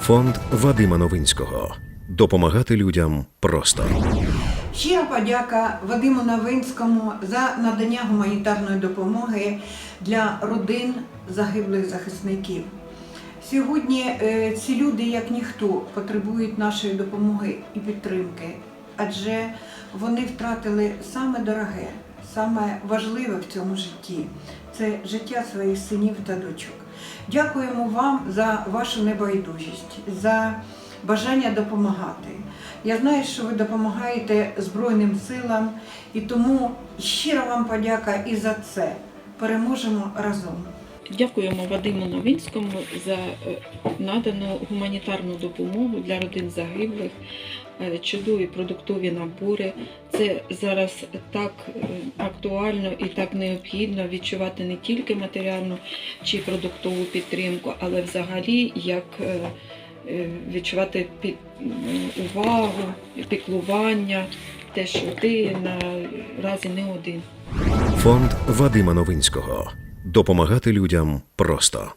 Фонд Вадима Новинського. Допомагати людям просто. Щира подяка Вадиму Новинському за надання гуманітарної допомоги для родин загиблих захисників. Сьогодні е, ці люди, як ніхто, потребують нашої допомоги і підтримки, адже вони втратили саме дороге, саме важливе в цьому житті це життя своїх синів та дочок. Дякуємо вам за вашу небайдужість, за бажання допомагати. Я знаю, що ви допомагаєте Збройним силам, і тому щира вам подяка і за це. Переможемо разом. Дякуємо Вадиму Новинському за е, надану гуманітарну допомогу для родин загиблих, е, чудові продуктові набори. Це зараз так е, актуально і так необхідно відчувати не тільки матеріальну чи продуктову підтримку, але взагалі як відчувати увагу, піклування, те, що ти наразі не один. Фонд Вадима Новинського. Допомагати людям просто.